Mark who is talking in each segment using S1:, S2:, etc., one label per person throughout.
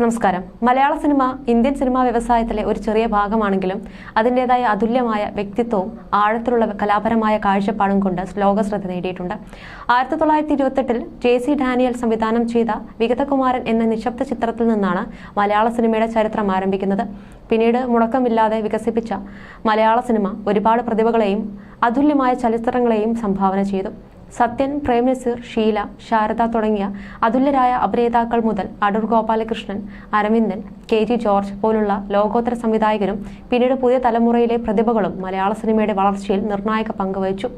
S1: നമസ്കാരം. മലയാള cinema Indian cinema വ്യവസായത്തിലെ ഒരു ചെറിയ ഭാഗമാണെങ്കിലും അതിന്റെതായ അതുല്യമായ വ്യക്തിത്വവും ആഴത്തിലുള്ള കലാപരമായ കാഴ്ചപ്പാടും കൊണ്ട് ലോകശ്രദ്ധ നേടിയിട്ടുണ്ട്. ആയിരത്തി തൊള്ളായിരത്തി ഇരുപത്തെട്ടിൽ ജെ സി ഡാനിയൽ സംവിധാനം ചെയ്ത വിഗതകുമാരൻ എന്ന നിശബ്ദ ചിത്രത്തിൽ നിന്നാണ് മലയാള സിനിമയുടെ ചരിത്രം ആരംഭിക്കുന്നത്. പിന്നീട് മുടക്കമില്ലാതെ വികസിപ്പിച്ച മലയാള സിനിമ ഒരുപാട് പ്രതിഭകളെയും അതുല്യമായ ചലച്ചിത്രങ്ങളെയും സംഭാവന ചെയ്തു. സത്യൻ പ്രേംനസീർ ഷീല ശാരദ തുടങ്ങിയ അതുല്യരായ അഭിനേതാക്കൾ മുതൽ Adoor Gopalakrishnan Aravindan K G George പോലുള്ള ലോകോത്തര സംവിധായകരും പിന്നീട് പുതിയ തലമുറയിലെ പ്രതിഭകളും മലയാള സിനിമയുടെ വളർച്ചയിൽ നിർണായക പങ്കുവഹിച്ചു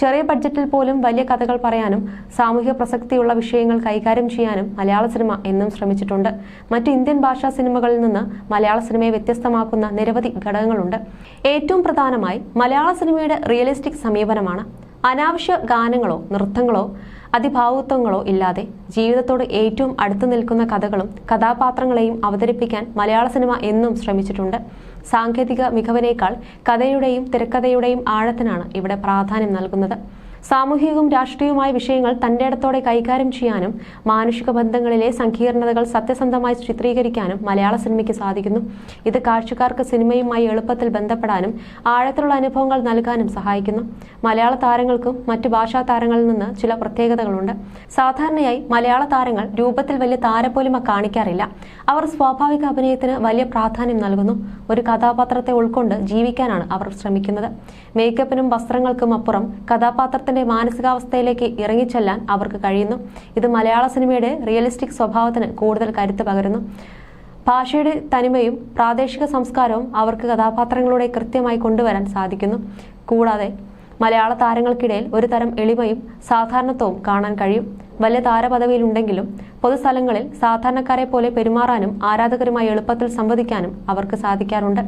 S1: ചെറിയ ബഡ്ജറ്റിൽ പോലും വലിയ കഥകൾ പറയാനും സാമൂഹ്യ പ്രസക്തിയുള്ള വിഷയങ്ങൾ കൈകാര്യം ചെയ്യാനും മലയാള സിനിമ എന്നും ശ്രമിച്ചിട്ടുണ്ട്. മറ്റ് ഇന്ത്യൻ ഭാഷാ സിനിമകളിൽ നിന്ന് മലയാള സിനിമയെ വ്യത്യസ്തമാക്കുന്ന നിരവധി ഘടകങ്ങളുണ്ട്. ഏറ്റവും പ്രധാനമായി മലയാള സിനിമയുടെ റിയലിസ്റ്റിക് സമീപനമാണ് അനാവശ്യ ഗാനങ്ങളോ നൃത്തങ്ങളോ അതിഭാവുത്വങ്ങളോ ഇല്ലാതെ ജീവിതത്തോട് ഏറ്റവും അടുത്തു നിൽക്കുന്ന കഥകളും കഥാപാത്രങ്ങളെയും അവതരിപ്പിക്കാൻ മലയാള സിനിമ എന്നും ശ്രമിച്ചിട്ടുണ്ട്. സാങ്കേതിക മികവിനേക്കാൾ കഥയുടെയും തിരക്കഥയുടെയും ആഴത്തിനാണ് ഇവിടെ പ്രാധാന്യം നൽകുന്നത്. സാമൂഹികവും രാഷ്ട്രീയവുമായ വിഷയങ്ങൾ തന്റെ ഇടത്തോടെ കൈകാര്യം ചെയ്യാനും മാനുഷിക ബന്ധങ്ങളിലെ സങ്കീർണതകൾ സത്യസന്ധമായി ചിത്രീകരിക്കാനും മലയാള സിനിമയ്ക്ക് സാധിക്കുന്നു. ഇത് കാഴ്ചക്കാർക്ക് സിനിമയുമായി എളുപ്പത്തിൽ ബന്ധപ്പെടാനും ആഴത്തിലുള്ള അനുഭവങ്ങൾ നൽകാനും സഹായിക്കുന്നു. മലയാള താരങ്ങൾക്കും മറ്റു ഭാഷാ താരങ്ങളിൽ നിന്ന് ചില പ്രത്യേകതകളുണ്ട്. സാധാരണയായി മലയാള താരങ്ങൾ രൂപത്തിൽ വലിയ താരപോലിമ കാണിക്കാറില്ല. അവർ സ്വാഭാവിക അഭിനയത്തിന് വലിയ പ്രാധാന്യം നൽകുന്നു. ഒരു കഥാപാത്രത്തെ ഉൾക്കൊണ്ട് ജീവിക്കാനാണ് അവർ ശ്രമിക്കുന്നത്. മേക്കപ്പിനും വസ്ത്രങ്ങൾക്കും അപ്പുറം കഥാപാത്രത്തിന്റെ മാനസികാവസ്ഥയിലേക്ക് ഇറങ്ങിച്ചെല്ലാൻ അവർക്ക് കഴിയുന്നു. ഇത് മലയാള സിനിമയുടെ റിയലിസ്റ്റിക് സ്വഭാവത്തിന് കൂടുതൽ കരുത്ത് പകരുന്നു. ഭാഷയുടെ തനിമയും പ്രാദേശിക സംസ്കാരവും അവർക്ക് കഥാപാത്രങ്ങളുടെ കൃത്യമായി കൊണ്ടുവരാൻ സാധിക്കുന്നു. കൂടാതെ മലയാള താരങ്ങൾക്കിടയിൽ ഒരു തരം എളിമയും സാധാരണത്വവും കാണാൻ കഴിയും. വലിയ താരപദവിയിലുണ്ടെങ്കിലും പൊതുസ്ഥലങ്ങളിൽ സാധാരണക്കാരെ പോലെ പെരുമാറാനും ആരാധകരുമായി എളുപ്പത്തിൽ സംവദിക്കാനും അവർക്ക് സാധിക്കാറുണ്ട്.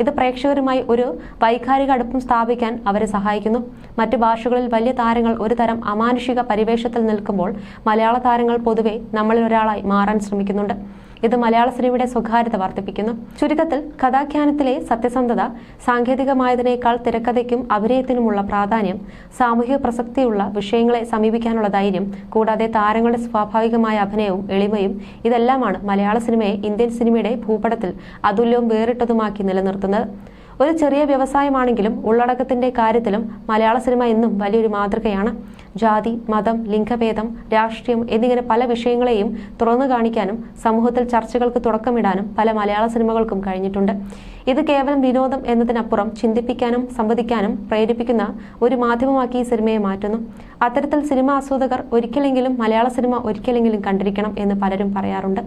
S1: ഇത് പ്രേക്ഷകരുമായി ഒരു വൈകാരിക അടുപ്പം സ്ഥാപിക്കാൻ അവരെ സഹായിക്കുന്നു. മറ്റു ഭാഷകളിൽ വലിയ താരങ്ങൾ ഒരു തരം അമാനുഷിക പരിവേഷത്തിൽ നിൽക്കുമ്പോൾ മലയാള താരങ്ങൾ പൊതുവെ നമ്മളിൽ ഒരാളായി മാറാൻ ശ്രമിക്കുന്നുണ്ട്. ഇത് മലയാള സിനിമയുടെ സ്വകാര്യത വർദ്ധിപ്പിക്കുന്നു. ചുരുക്കത്തിൽ കഥാഖ്യാനത്തിലെ സത്യസന്ധത സാങ്കേതികമായതിനേക്കാൾ തിരക്കഥയ്ക്കും അഭിനയത്തിനുമുള്ള പ്രാധാന്യം സാമൂഹിക പ്രസക്തിയുള്ള വിഷയങ്ങളെ സമീപിക്കാനുള്ള ധൈര്യം കൂടാതെ താരങ്ങളുടെ സ്വാഭാവികമായ അഭിനയവും എളിമയും ഇതെല്ലാമാണ് മലയാള സിനിമയെ ഇന്ത്യൻ സിനിമയുടെ ഭൂപടത്തിൽ അതുല്യവും വേറിട്ടതുമാക്കി നിലനിർത്തുന്നത്. ഒരു ചെറിയ വ്യവസായമാണെങ്കിലും ഉള്ളടക്കത്തിന്റെ കാര്യത്തിലും മലയാള സിനിമ എന്നും വലിയൊരു മാതൃകയാണ്. ജാതി മതം ലിംഗഭേദം രാഷ്ട്രീയം എന്നിങ്ങനെ പല വിഷയങ്ങളെയും തുറന്നു കാണിക്കാനും സമൂഹത്തിൽ ചർച്ചകൾക്ക് തുടക്കമിടാനും പല മലയാള സിനിമകൾക്കും കഴിഞ്ഞിട്ടുണ്ട്. ഇത് കേവലം വിനോദം എന്നതിനപ്പുറം ചിന്തിപ്പിക്കാനും സംവദിക്കാനും പ്രേരിപ്പിക്കുന്ന ഒരു മാധ്യമമാക്കി ഈ സിനിമയെ മാറ്റുന്നു. അത്തരത്തിൽ സിനിമ ആസ്വാദകർ ഒരിക്കലെങ്കിലും മലയാള സിനിമ ഒരിക്കലെങ്കിലും കണ്ടിരിക്കണം എന്ന് പലരും പറയാറുണ്ട്.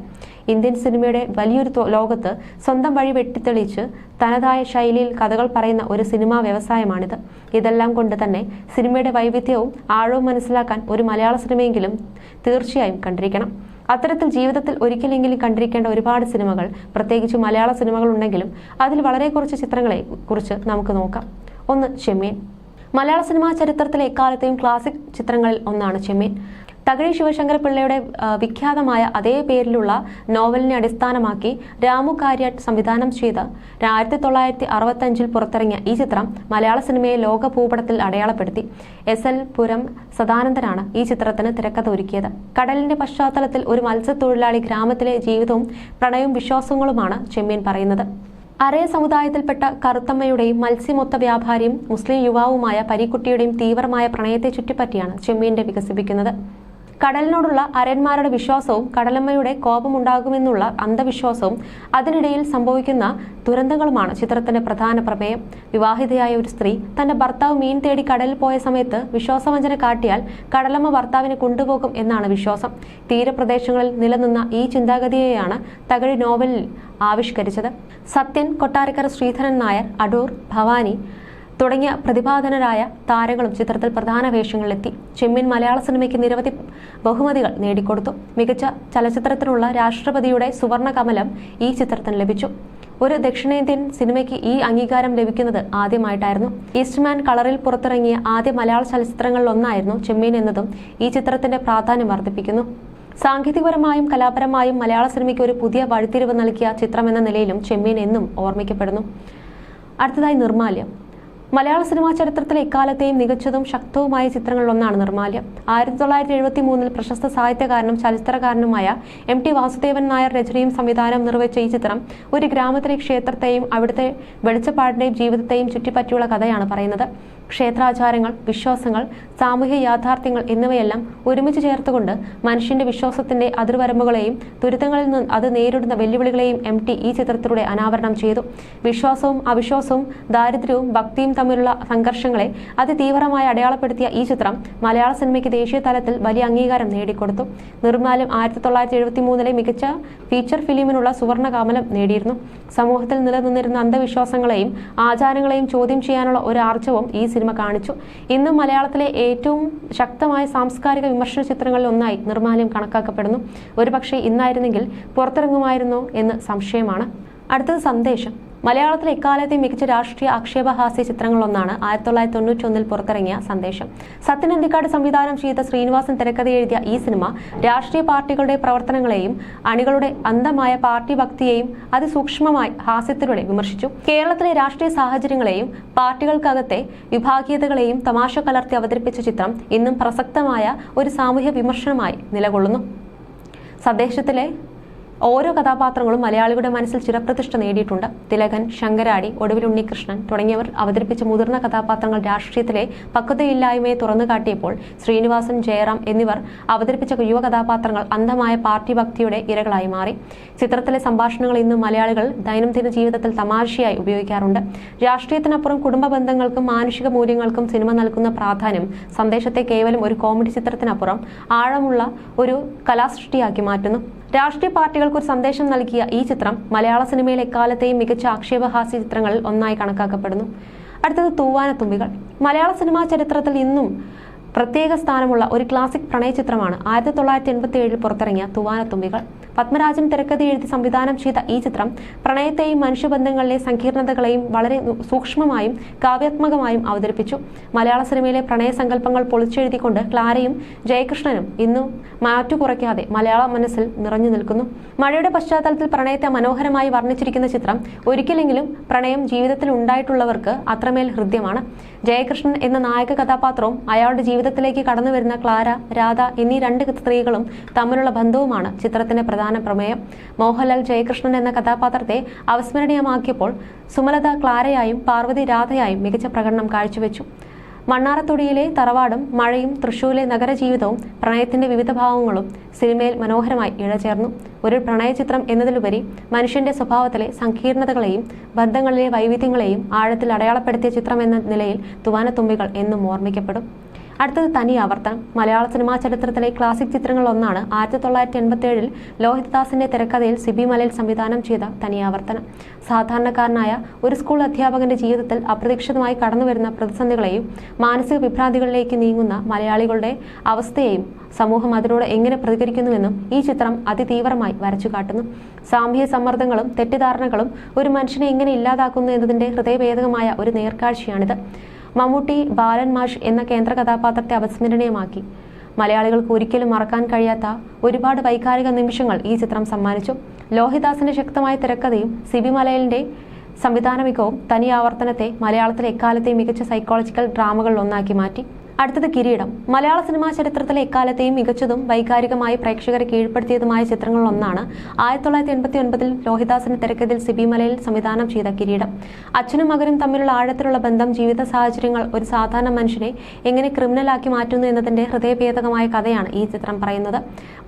S1: ഇന്ത്യൻ സിനിമയുടെ വലിയൊരു ലോകത്ത് സ്വന്തം വഴി വെട്ടിത്തെളിച്ച് തനതായ ശൈലിയിൽ കഥകൾ പറയുന്ന ഒരു സിനിമാ വ്യവസായമാണിത്. ഇതെല്ലാം കൊണ്ട് തന്നെ സിനിമയുടെ വൈവിധ്യവും ആഴവും മനസ്സിലാക്കാൻ ഒരു മലയാള സിനിമയെങ്കിലും തീർച്ചയായും കണ്ടിരിക്കണം. അത്തരത്തിൽ ജീവിതത്തിൽ ഒരിക്കലെങ്കിലും കണ്ടിരിക്കേണ്ട ഒരുപാട് സിനിമകൾ പ്രത്യേകിച്ച് മലയാള സിനിമകൾ ഉണ്ടെങ്കിലും അതിൽ വളരെ കുറച്ച് ചിത്രങ്ങളെ കുറിച്ച് നമുക്ക് നോക്കാം. ഒന്ന് ചെമ്മീൻ. മലയാള സിനിമാ ചരിത്രത്തിലെ എക്കാലത്തെയും ക്ലാസിക് ചിത്രങ്ങളിൽ ഒന്നാണ് ചെമ്മീൻ. തകഴി ശിവശങ്കര പിള്ളയുടെ വിഖ്യാതമായ അതേ പേരിലുള്ള നോവലിനെ അടിസ്ഥാനമാക്കി രാമു കാര്യാട്ട് സംവിധാനം ചെയ്ത ആയിരത്തി തൊള്ളായിരത്തി അറുപത്തഞ്ചിൽ പുറത്തിറങ്ങിയ ഈ ചിത്രം മലയാള സിനിമയെ ലോക ഭൂപടത്തിൽ അടയാളപ്പെടുത്തി. എസ് എൽ പുരം സദാനന്ദനാണ് ഈ ചിത്രത്തിന് തിരക്കഥ ഒരുക്കിയത്. കടലിന്റെ പശ്ചാത്തലത്തിൽ ഒരു മത്സ്യത്തൊഴിലാളി ഗ്രാമത്തിലെ ജീവിതവും പ്രണയവും വിശ്വാസങ്ങളുമാണ് ചെമ്മീൻ പറയുന്നത്. അരേ സമുദായത്തിൽപ്പെട്ട കറുത്തമ്മയുടെയും മത്സ്യമൊത്ത വ്യാപാരിയും മുസ്ലിം യുവാവുമായ പരീക്കുട്ടിയുടെയും തീവ്രമായ പ്രണയത്തെ ചുറ്റിപ്പറ്റിയാണ് ചെമ്മീന്റെ വികസിപ്പിക്കുന്നത്. കടലിനോടുള്ള അരന്മാരുടെ വിശ്വാസവും കടലമ്മയുടെ കോപമുണ്ടാകുമെന്നുള്ള അന്ധവിശ്വാസവും അതിനിടയിൽ സംഭവിക്കുന്ന ദുരന്തങ്ങളുമാണ് ചിത്രത്തിന്റെ പ്രധാന പ്രമേയം. വിവാഹിതയായ ഒരു സ്ത്രീ തന്റെ ഭർത്താവ് മീൻ തേടി കടലിൽ പോയ സമയത്ത് വിശ്വാസവഞ്ചന കാട്ടിയാൽ കടലമ്മ ഭർത്താവിനെ കൊണ്ടുപോകും എന്നാണ് വിശ്വാസം. തീരപ്രദേശങ്ങളിൽ നിലനിന്ന ഈ ചിന്താഗതിയെയാണ് തകഴി നോവലിൽ ആവിഷ്കരിച്ചത്. സത്യൻ കൊട്ടാരക്കര ശ്രീധരൻ നായർ അടൂർ ഭവാനി തുടങ്ങിയ പ്രതിഭാധനരായ താരങ്ങളും ചിത്രത്തിൽ പ്രധാന വേഷങ്ങളിലെത്തി. ചെമ്മീൻ മലയാള സിനിമയ്ക്ക് നിരവധി ബഹുമതികൾ നേടിക്കൊടുത്തു. മികച്ച ചലച്ചിത്രത്തിനുള്ള രാഷ്ട്രപതിയുടെ സുവർണ കമലം ഈ ചിത്രത്തിന് ലഭിച്ചു. ഒരു ദക്ഷിണേന്ത്യൻ സിനിമയ്ക്ക് ഈ അംഗീകാരം ലഭിക്കുന്നത് ആദ്യമായിട്ടായിരുന്നു. ഈസ്റ്റ്മാൻ കളറിൽ പുറത്തിറങ്ങിയ ആദ്യ മലയാള ചലച്ചിത്രങ്ങളിലൊന്നായിരുന്നു ചെമ്മീൻ എന്നതും ഈ ചിത്രത്തിന്റെ പ്രാധാന്യം വർദ്ധിപ്പിക്കുന്നു. സാങ്കേതികപരമായും കലാപരമായും മലയാള സിനിമയ്ക്ക് ഒരു പുതിയ വഴിത്തിരിവ് നൽകിയ ചിത്രം എന്ന നിലയിലും ചെമ്മീൻ എന്നും ഓർമ്മിക്കപ്പെടുന്നു. അടുത്തതായി നിർമാല്യം മലയാള സിനിമാ ചരിത്രത്തിലെ ഇക്കാലത്തെയും മികച്ചതും ശക്തവുമായ ചിത്രങ്ങളിലൊന്നാണ് നിർമാല്യം. ആയിരത്തി തൊള്ളായിരത്തി എഴുപത്തി മൂന്നിൽ പ്രശസ്ത സാഹിത്യകാരനും ചലച്ചിത്രകാരനുമായ എം ടി വാസുദേവൻ നായർ രചനയും സംവിധാനം നിർവഹിച്ച ഈ ചിത്രം ഒരു ഗ്രാമത്തിലെ ക്ഷേത്രത്തെയും അവിടുത്തെ വെളിച്ചപ്പാടിന്റെയും ജീവിതത്തെയും ചുറ്റിപ്പറ്റിയുള്ള കഥയാണ് പറയുന്നത്. ക്ഷേത്രാചാരങ്ങൾ വിശ്വാസങ്ങൾ സാമൂഹ്യ യാഥാർത്ഥ്യങ്ങൾ എന്നിവയെല്ലാം ഒരുമിച്ച് ചേർത്തുകൊണ്ട് മനുഷ്യന്റെ വിശ്വാസത്തിന്റെ അതിർവരമ്പുകളെയും ദുരിതങ്ങളിൽ നിന്ന് അത് നേരിടുന്ന വെല്ലുവിളികളെയും എം ടി ഈ ചിത്രത്തിലൂടെ അനാവരണം ചെയ്തു. വിശ്വാസവും അവിശ്വാസവും ദാരിദ്ര്യവും ഭക്തിയും തമ്മിലുള്ള സംഘർഷങ്ങളെ അതിതീവ്രമായി അടയാളപ്പെടുത്തിയ ഈ ചിത്രം മലയാള സിനിമയ്ക്ക് ദേശീയ തലത്തിൽ വലിയ അംഗീകാരം നേടിക്കൊടുത്തു. നിർമ്മാലും ആയിരത്തി തൊള്ളായിരത്തി എഴുപത്തി മൂന്നിലെ മികച്ച ഫീച്ചർ ഫിലിമിനുള്ള സുവർണ കാമലം നേടിയിരുന്നു. സമൂഹത്തിൽ നിലനിന്നിരുന്ന അന്ധവിശ്വാസങ്ങളെയും ആചാരങ്ങളെയും ചോദ്യം ചെയ്യാനുള്ള ഒരു ആർജവും ഈ സിനിമ കാണിച്ചു. ഇന്നും മലയാളത്തിലെ ഏറ്റവും ശക്തമായ സാംസ്കാരിക വിമർശന ചിത്രങ്ങളിൽ ഒന്നായി നിർമ്മാല്യം കണക്കാക്കപ്പെടുന്നു. ഒരുപക്ഷെ ഇന്നായിരുന്നെങ്കിൽ പുറത്തിറങ്ങുമായിരുന്നോ എന്ന് സംശയമാണ്. അടുത്തത് സന്ദേശം. മലയാളത്തിലെ ഇക്കാലത്തെ മികച്ച രാഷ്ട്രീയ ആക്ഷേപഹാസ്യ ചിത്രങ്ങളിലൊന്നാണ് ആയിരത്തി തൊള്ളായിരത്തി തൊണ്ണൂറ്റി ഒന്നിൽ പുറത്തിറങ്ങിയ സന്ദേശം. സത്യൻ അന്തിക്കാട് സംവിധാനം ചെയ്ത ശ്രീനിവാസൻ തിരക്കഥ എഴുതിയ ഈ സിനിമ രാഷ്ട്രീയ പാർട്ടികളുടെ പ്രവർത്തനങ്ങളെയും അണികളുടെ അന്ധമായ പാർട്ടി ഭക്തിയെയും അതിസൂക്ഷ്മമായി ഹാസ്യത്തിലൂടെ വിമർശിച്ചു. കേരളത്തിലെ രാഷ്ട്രീയ സാഹചര്യങ്ങളെയും പാർട്ടികൾക്കകത്തെ വിഭാഗീയതകളെയും തമാശ കലർത്തി അവതരിപ്പിച്ച ചിത്രം ഇന്നും പ്രസക്തമായ ഒരു സാമൂഹ്യ വിമർശനമായി നിലകൊള്ളുന്നു. സന്ദേശത്തിലെ ഓരോ കഥാപാത്രങ്ങളും മലയാളികളുടെ മനസ്സിൽ ചിരപ്രതിഷ്ഠ നേടിയിട്ടുണ്ട്. തിലകൻ ശങ്കരാടി ഒടുവിൽ ഉണ്ണികൃഷ്ണൻ തുടങ്ങിയവർ അവതരിപ്പിച്ച മുതിർന്ന കഥാപാത്രങ്ങൾ രാഷ്ട്രീയത്തിലെ പക്വതയില്ലായ്മയെ തുറന്നു കാട്ടിയപ്പോൾ ശ്രീനിവാസൻ ജയറാം എന്നിവർ അവതരിപ്പിച്ച യുവ കഥാപാത്രങ്ങൾ അന്ധമായ പാർട്ടി ഭക്തിയുടെ ഇരകളായി മാറി. ചിത്രത്തിലെ സംഭാഷണങ്ങൾ ഇന്നും മലയാളികൾ ദൈനംദിന ജീവിതത്തിൽ തമാശയായി ഉപയോഗിക്കാറുണ്ട്. രാഷ്ട്രീയത്തിനപ്പുറം കുടുംബ ബന്ധങ്ങൾക്കും മാനുഷിക മൂല്യങ്ങൾക്കും സിനിമ നൽകുന്ന പ്രാധാന്യം സന്ദേശത്തെ കേവലം ഒരു കോമഡി ചിത്രത്തിനപ്പുറം ആഴമുള്ള ഒരു കലാസൃഷ്ടിയാക്കി മാറ്റുന്നു. രാഷ്ട്രീയ പാർട്ടികൾക്ക് ഒരു സന്ദേശം നൽകിയ ഈ ചിത്രം മലയാള സിനിമയിലെ എക്കാലത്തെയും മികച്ച ആക്ഷേപഹാസ്യ ചിത്രങ്ങളിൽ ഒന്നായി കണക്കാക്കപ്പെടുന്നു. അടുത്തത് തൂവാനത്തുമ്പികൾ. മലയാള സിനിമാ ചരിത്രത്തിൽ ഇന്നും പ്രത്യേക സ്ഥാനമുള്ള ഒരു ക്ലാസിക് പ്രണയ ചിത്രമാണ് ആയിരത്തി തൊള്ളായിരത്തി എൺപത്തി ഏഴിൽ പുറത്തിറങ്ങിയ തൂവാനത്തുമ്പികൾ. പത്മരാജൻ തിരക്കഥ എഴുതി സംവിധാനം ചെയ്ത ഈ ചിത്രം പ്രണയത്തെയും മനുഷ്യബന്ധങ്ങളിലെ സങ്കീർണതകളെയും വളരെ സൂക്ഷ്മമായും കാവ്യാത്മകമായും അവതരിപ്പിച്ചു. മലയാള സിനിമയിലെ പ്രണയ സങ്കല്പങ്ങൾ പൊളിച്ചെഴുതിക്കൊണ്ട് ക്ലാരയും ജയകൃഷ്ണനും ഇന്നും മാറ്റു കുറയ്ക്കാതെ മലയാള മനസ്സിൽ നിറഞ്ഞു നിൽക്കുന്നു. മഴയുടെ പശ്ചാത്തലത്തിൽ പ്രണയത്തെ മനോഹരമായി വർണിച്ചിരിക്കുന്ന ചിത്രം ഒരിക്കലെങ്കിലും പ്രണയം ജീവിതത്തിൽ ഉണ്ടായിട്ടുള്ളവർക്ക് അത്രമേൽ ഹൃദ്യമാണ്. ജയകൃഷ്ണൻ എന്ന നായക കഥാപാത്രവും അയാളുടെ ജീവിതത്തിലേക്ക് കടന്നു വരുന്ന ക്ലാര രാധ എന്നീ രണ്ട് സ്ത്രീകളും തമ്മിലുള്ള ബന്ധവുമാണ് ചിത്രത്തിന്റെ പ്രധാന പ്രമേയം. മോഹൻലാൽ ജയകൃഷ്ണൻ എന്ന കഥാപാത്രത്തെ അവസ്മരണീയമാക്കിയപ്പോൾ സുമലത ക്ലാരയായും പാർവതി രാധയായും മികച്ച പ്രകടനം കാഴ്ചവെച്ചു. മണ്ണാറത്തൊടിയിലെ തറവാടും മഴയും തൃശൂരിലെ നഗരജീവിതവും പ്രണയത്തിന്റെ വിവിധ ഭാവങ്ങളും സിനിമയിൽ മനോഹരമായി ഇഴചേർന്നു. ഒരു പ്രണയചിത്രം എന്നതിലുപരി മനുഷ്യന്റെ സ്വഭാവത്തിലെ സങ്കീർണതകളെയും ബന്ധങ്ങളിലെ വൈവിധ്യങ്ങളെയും ആഴത്തിൽ അടയാളപ്പെടുത്തിയ ചിത്രം എന്ന നിലയിൽ തുവാനത്തുമ്പികൾ എന്നും ഓർമ്മിക്കപ്പെടും. അടുത്തത് തനി ആവർത്തനം. മലയാള സിനിമാ ചരിത്രത്തിലെ ക്ലാസിക് ചിത്രങ്ങളിൽ ഒന്നാണ് ആയിരത്തി തൊള്ളായിരത്തി എൺപത്തി ഏഴിൽ ലോഹിതദാസിന്റെ തിരക്കഥയിൽ സിബി മലയിൽ സംവിധാനം ചെയ്ത തനി ആവർത്തനം. സാധാരണക്കാരനായ ഒരു സ്കൂൾ അധ്യാപകന്റെ ജീവിതത്തിൽ അപ്രതീക്ഷിതമായി കടന്നുവരുന്ന പ്രതിസന്ധികളെയും മാനസിക വിഭ്രാന്തികളിലേക്ക് നീങ്ങുന്ന മലയാളികളുടെ അവസ്ഥയെയും സമൂഹം അതിനോട് എങ്ങനെ പ്രതികരിക്കുന്നുവെന്നും ഈ ചിത്രം അതിതീവ്രമായി വരച്ചു കാട്ടുന്നു. സാമൂഹ്യ സമ്മർദ്ദങ്ങളും തെറ്റിദ്ധാരണകളും ഒരു മനുഷ്യനെ എങ്ങനെ ഇല്ലാതാക്കുന്നു എന്നതിന്റെ ഹൃദയഭേദകമായ ഒരു നേർക്കാഴ്ചയാണിത്. മമ്മൂട്ടി ബാലൻ മാഷ് എന്ന കേന്ദ്ര കഥാപാത്രത്തെ അവസ്മരണീയമാക്കി മലയാളികൾക്ക് ഒരിക്കലും മറക്കാൻ കഴിയാത്ത ഒരുപാട് വൈകാരിക നിമിഷങ്ങൾ ഈ ചിത്രം സമ്മാനിച്ചു. ലോഹിദാസിന്റെ ശക്തമായ തിരക്കഥയും സിബി മലയലിന്റെ സംവിധാന മികവും തനി ആവർത്തനത്തെ മലയാളത്തിലെ എക്കാലത്തെയും മികച്ച സൈക്കോളജിക്കൽ ഡ്രാമകളിൽ ഒന്നാക്കി മാറ്റി. അടുത്തത് കിരീടം. മലയാള സിനിമാ ചരിത്രത്തിലെ എക്കാലത്തെയും മികച്ചതും വൈകാരികമായി പ്രേക്ഷകരെ കീഴ്പ്പെടുത്തിയതുമായ ചിത്രങ്ങളിലൊന്നാണ് ആയിരത്തി തൊള്ളായിരത്തി എൺപത്തി ഒൻപതിൽ ലോഹിദാസിന്റെ തിരക്കഥയിൽ സിബിമലയിൽ സംവിധാനം ചെയ്ത കിരീടം. അച്ഛനും മകനും തമ്മിലുള്ള ആഴത്തിലുള്ള ബന്ധം ജീവിത സാഹചര്യങ്ങൾ ഒരു സാധാരണ മനുഷ്യനെ എങ്ങനെ ക്രിമിനലാക്കി മാറ്റുന്നു എന്നതിന്റെ ഹൃദയഭേദകമായ കഥയാണ് ഈ ചിത്രം പറയുന്നത്.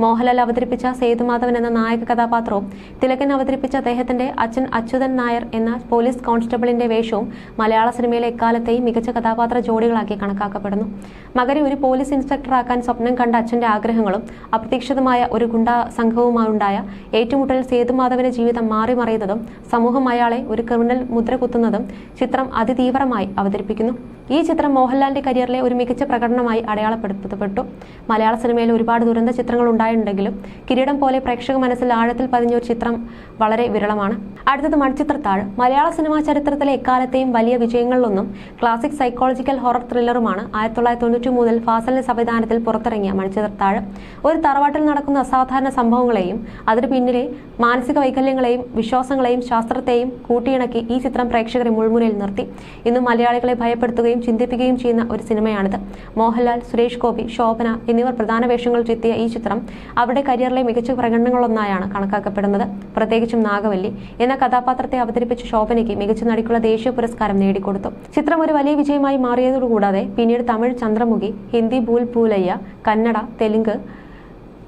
S1: മോഹൻലാൽ അവതരിപ്പിച്ച സേതുമാധവൻ എന്ന നായക കഥാപാത്രവും തിലകൻ അവതരിപ്പിച്ച അദ്ദേഹത്തിന്റെ അച്ഛൻ അച്യുതൻ നായർ എന്ന പോലീസ് കോൺസ്റ്റബിളിന്റെ വേഷവും മലയാള സിനിമയിലെ എക്കാലത്തെയും മികച്ച കഥാപാത്ര ജോഡികളാക്കി കണക്കാക്കപ്പെടുന്നു. മകനെ ഒരു പോലീസ് ഇൻസ്പെക്ടറാക്കാൻ സ്വപ്നം കണ്ട അച്ഛന്റെ ആഗ്രഹങ്ങളും അപ്രതീക്ഷിതമായ ഒരു ഗുണ്ടാ സംഘവുമായുണ്ടായ ഏറ്റുമുട്ടൽ സേതുമാധവന്റെ ജീവിതം മാറിമറിയുന്നതും സമൂഹം അയാളെ ഒരു ക്രിമിനൽ മുദ്ര കുത്തുന്നതും ചിത്രം അതിതീവ്രമായി അവതരിപ്പിക്കുന്നു. ഈ ചിത്രം മോഹൻലാലിന്റെ കരിയറിലെ ഒരു മികച്ച പ്രകടനമായി അടയാളപ്പെടുത്തപ്പെട്ടു. മലയാള സിനിമയിൽ ഒരുപാട് ദുരന്ത ചിത്രങ്ങൾ ഉണ്ടായിട്ടുണ്ടെങ്കിലും കിരീടം പോലെ പ്രേക്ഷക മനസ്സിൽ ആഴത്തിൽ പതിഞ്ഞ ഒരു ചിത്രം വളരെ വിരളമാണ്. അടുത്തത് മൺചിത്രത്താഴ്. മലയാള സിനിമാ ചരിത്രത്തിലെ എക്കാലത്തെയും വലിയ വിജയങ്ങളിലൊന്നും ക്ലാസിക് സൈക്കോളജിക്കൽ ഹൊറർ ത്രില്ലറുമാണ് ആയിരത്തി തൊള്ളായിരത്തി തൊണ്ണൂറ്റി മൂന്നിൽ ഫാസലിന്റെ സംവിധാനത്തിൽ പുറത്തിറങ്ങിയ മൺചിത്രത്താഴ്. ഒരു തറവാട്ടിൽ നടക്കുന്ന അസാധാരണ സംഭവങ്ങളെയും അതിന് പിന്നിലെ മാനസിക വൈകല്യങ്ങളെയും വിശ്വാസങ്ങളെയും ശാസ്ത്രത്തെയും കൂട്ടിയിണക്കി ഈ ചിത്രം പ്രേക്ഷകരെ മുൾമുനയിൽ നിർത്തി. ഇന്നും മലയാളികളെ ഭയപ്പെടുത്തുകയും ചിന്തിപ്പിക്കുകയും ചെയ്യുന്ന ഒരു സിനിമയാണിത്. മോഹൻലാൽ സുരേഷ് ഗോപി ശോഭന എന്നിവർ പ്രധാന വേഷങ്ങൾ ചെത്തിയ ഈ ചിത്രം അവരുടെ കരിയറിലെ മികച്ച പ്രകടനങ്ങളൊന്നായാണ് കണക്കാക്കപ്പെടുന്നത്. പ്രത്യേകിച്ചും നാഗവല്ലി എന്ന കഥാപാത്രത്തെ അവതരിപ്പിച്ച ശോഭനയ്ക്ക് മികച്ച നടിക്കുള്ള ദേശീയ പുരസ്കാരം നേടിക്കൊടുത്തു. ചിത്രം ഒരു വലിയ വിജയമായി മാറിയതോടുകൂടാതെ പിന്നീട് തമിഴ് ചന്ദ്രമുഖി ഹിന്ദി ഭൂൽ ഭൂലയ്യ കന്നഡ തെലുങ്ക്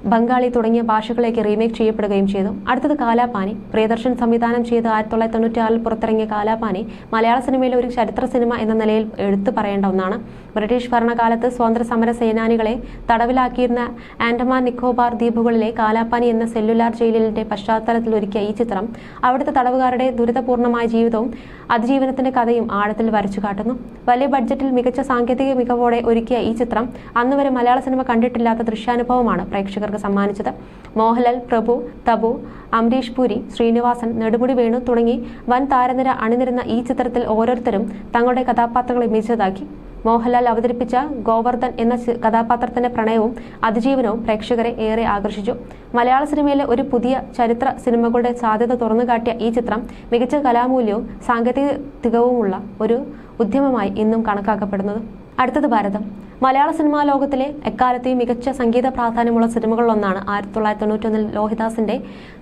S1: ബംഗാളി തുടങ്ങിയ ഭാഷകളിലേക്ക് റീമേക്ക് ചെയ്യപ്പെടുകയും ചെയ്തു. അടുത്തത് കാലാപാനി. പ്രിയദർശൻ സംവിധാനം ചെയ്ത് ആയിരത്തി തൊള്ളായിരത്തി തൊണ്ണൂറ്റിയാറിൽ പുറത്തിറങ്ങിയ കാലാപാനി മലയാള സിനിമയിലെ ഒരു ചരിത്ര സിനിമ എന്ന നിലയിൽ എടുത്തു പറയേണ്ട ഒന്നാണ്. ബ്രിട്ടീഷ് ഭരണകാലത്ത് സ്വാതന്ത്ര്യ സമര സേനാനികളെ തടവിലാക്കിയിരുന്ന ആൻഡമാൻ നിക്കോബാർ ദ്വീപുകളിലെ കാലാപാനി എന്ന സെല്ലുലാർ ജയിലിന്റെ പശ്ചാത്തലത്തിൽ ഒരുക്കിയ ഈ ചിത്രം അവിടുത്തെ തടവുകാരുടെ ദുരിതപൂർണമായ ജീവിതവും അതിജീവനത്തിന്റെ കഥയും ആഴത്തിൽ വരച്ചു കാട്ടുന്നു. വലിയ ബഡ്ജറ്റിൽ മികച്ച സാങ്കേതിക മികവോടെ ഒരുക്കിയ ഈ ചിത്രം അന്നുവരെ മലയാള സിനിമ കണ്ടിട്ടില്ലാത്ത ദൃശ്യാനുഭവമാണ് പ്രേക്ഷകർക്ക് സമ്മാനിച്ചത്. മോഹൻലാൽ പ്രഭു തബു അംരീഷ് പുരി ശ്രീനിവാസൻ നെടുമുടി വേണു തുടങ്ങി വൻ താരനിര അണിനിരുന്ന ഈ ചിത്രത്തിൽ ഓരോരുത്തരും തങ്ങളുടെ കഥാപാത്രങ്ങളെ മികച്ചതാക്കി. മോഹൻലാൽ അവതരിപ്പിച്ച ഗോവർദ്ധൻ എന്ന കഥാപാത്രത്തിന്റെ പ്രണയവും അതിജീവനവും പ്രേക്ഷകരെ ഏറെ ആകർഷിച്ചു. മലയാള സിനിമയിലെ ഒരു പുതിയ ചരിത്ര സിനിമകളുടെ സാധ്യത തുറന്നുകാട്ടിയ ഈ ചിത്രം മികച്ച കലാമൂല്യവും സാങ്കേതിക തികവുമുള്ള ഒരു ഉദ്യമമായി ഇന്നും കണക്കാക്കപ്പെടുന്നത്. അടുത്തത് ഭാരതം. മലയാള സിനിമാ ലോകത്തിലെ എക്കാലത്തെയും മികച്ച സംഗീത പ്രാധാന്യമുള്ള സിനിമകളിലൊന്നാണ് ആയിരത്തി തൊള്ളായിരത്തി തൊണ്ണൂറ്റൊന്നിൽ ലോഹിദാസിന്റെ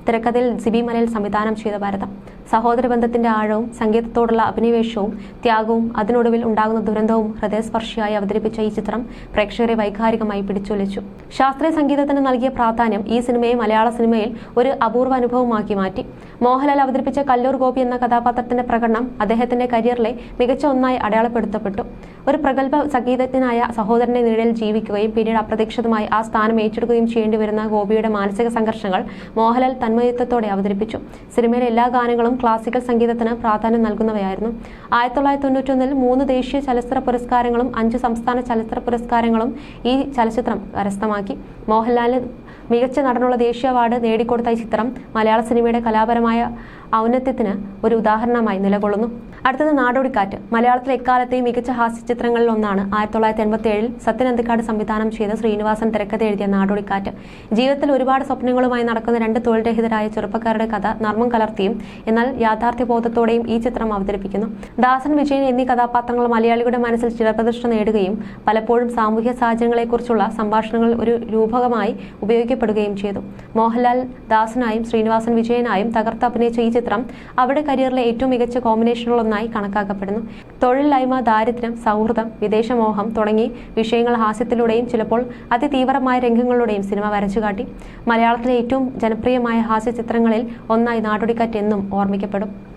S1: തിരക്കഥയിൽ സിബി മലയിൽ സംവിധാനം ചെയ്ത ഭാരതം. സഹോദര ബന്ധത്തിന്റെ ആഴവും സംഗീതത്തോടുള്ള അഭിനിവേശവും ത്യാഗവും അതിനൊടുവിൽ ഉണ്ടാകുന്ന ദുരന്തവും ഹൃദയസ്പർശിയായി അവതരിപ്പിച്ച ഈ ചിത്രം പ്രേക്ഷകരെ വൈകാരികമായി പിടിച്ചുലച്ചു. ശാസ്ത്രീയ സംഗീതത്തിന് നൽകിയ പ്രാധാന്യം ഈ സിനിമയെ മലയാള സിനിമയിൽ ഒരു അപൂർവ അനുഭവമാക്കി മാറ്റി. മോഹൻലാൽ അവതരിപ്പിച്ച കല്ലൂർ ഗോപി എന്ന കഥാപാത്രത്തിന്റെ പ്രകടനം അദ്ദേഹത്തിന്റെ കരിയറിലെ മികച്ച ഒന്നായി അടയാളപ്പെടുത്തപ്പെട്ടു. ഒരു പ്രഗത്ഭ സംഗീതജ്ഞനായ സഹോദരന്റെ നിഴലിൽ ജീവിക്കുകയും പിന്നീട് അപ്രതീക്ഷിതമായി ആ സ്ഥാനം ഏറ്റെടുക്കുകയും ചെയ്യേണ്ടി വരുന്ന ഗോപിയുടെ മാനസിക സംഘർഷങ്ങൾ മോഹൻലാൽ തന്മയത്വത്തോടെ അവതരിപ്പിച്ചു. സിനിമയിലെ എല്ലാ ഗാനങ്ങളും ക്ലാസിക്കൽ സംഗീതത്തിന് പ്രാധാന്യം നൽകുന്നവയായിരുന്നു. ആയിരത്തി തൊള്ളായിരത്തി തൊണ്ണൂറ്റൊന്നിൽ മൂന്ന് ദേശീയ ചലച്ചിത്ര പുരസ്കാരങ്ങളും അഞ്ച് സംസ്ഥാന ചലച്ചിത്ര പുരസ്കാരങ്ങളും ഈ ചലച്ചിത്രം കരസ്ഥമാക്കി. മോഹൻലാലിന് മികച്ച നടനുള്ള ദേശീയ അവാർഡ് നേടിക്കൊടുത്ത ഈ ചിത്രം മലയാള സിനിമയുടെ കലാപരമായ ഔന്നത്യത്തിന് ഒരു ഉദാഹരണമായി നിലകൊള്ളുന്നു. അടുത്തത് നാടോടിക്കാറ്റ്. മലയാളത്തിലെ എക്കാലത്തെയും മികച്ച ഹാസ്യ ചിത്രങ്ങളിൽ ഒന്നാണ്. ആയിരത്തി തൊള്ളായിരത്തി എൺപത്തി ഏഴിൽ സത്യനന്ദിക്കാട് സംവിധാനം ചെയ്ത ശ്രീനിവാസൻ തിരക്കഥ എഴുതിയ നാടോടിക്കാറ്റ്. ജീവിതത്തിൽ ഒരുപാട് സ്വപ്നങ്ങളുമായി നടക്കുന്ന രണ്ട് തൊഴിൽ രഹിതരായ ചെറുപ്പക്കാരുടെ കഥ നർമ്മം കലർത്തിയും എന്നാൽ യാഥാർത്ഥ്യബോധത്തോടെയും ഈ ചിത്രം അവതരിപ്പിക്കുന്നു. ദാസൻ വിജയൻ എന്നീ കഥാപാത്രങ്ങൾ മലയാളികളുടെ മനസ്സിൽ ചിരപ്രതിഷ്ഠ നേടുകയും പലപ്പോഴും സാമൂഹ്യ സാഹചര്യങ്ങളെക്കുറിച്ചുള്ള സംഭാഷണങ്ങൾ ഒരു രൂപകമായി ഉപയോഗിക്കപ്പെടുകയും ചെയ്തു. മോഹൻലാൽ ദാസനായും ശ്രീനിവാസൻ വിജയനായും തകർത്ത് അഭിനയിച്ച ഈ ചിത്രം അവരുടെ കരിയറിലെ ഏറ്റവും മികച്ച കോമ്പിനേഷനുകളൊന്നായി കണക്കാക്കപ്പെടുന്നു. തൊഴിലില്ലായ്മ ദാരിദ്ര്യം സൗഹൃദം വിദേശമോഹം തുടങ്ങി വിഷയങ്ങൾ ഹാസ്യത്തിലൂടെയും ചിലപ്പോൾ അതിതീവ്രമായ രംഗങ്ങളിലൂടെയും സിനിമ വരച്ചുകാട്ടി. മലയാളത്തിലെ ഏറ്റവും ജനപ്രിയമായ ഹാസ്യ ചിത്രങ്ങളിൽ ഒന്നായി നാടോടിക്കാറ്റ് എന്നും ഓർമ്മിക്കപ്പെടും.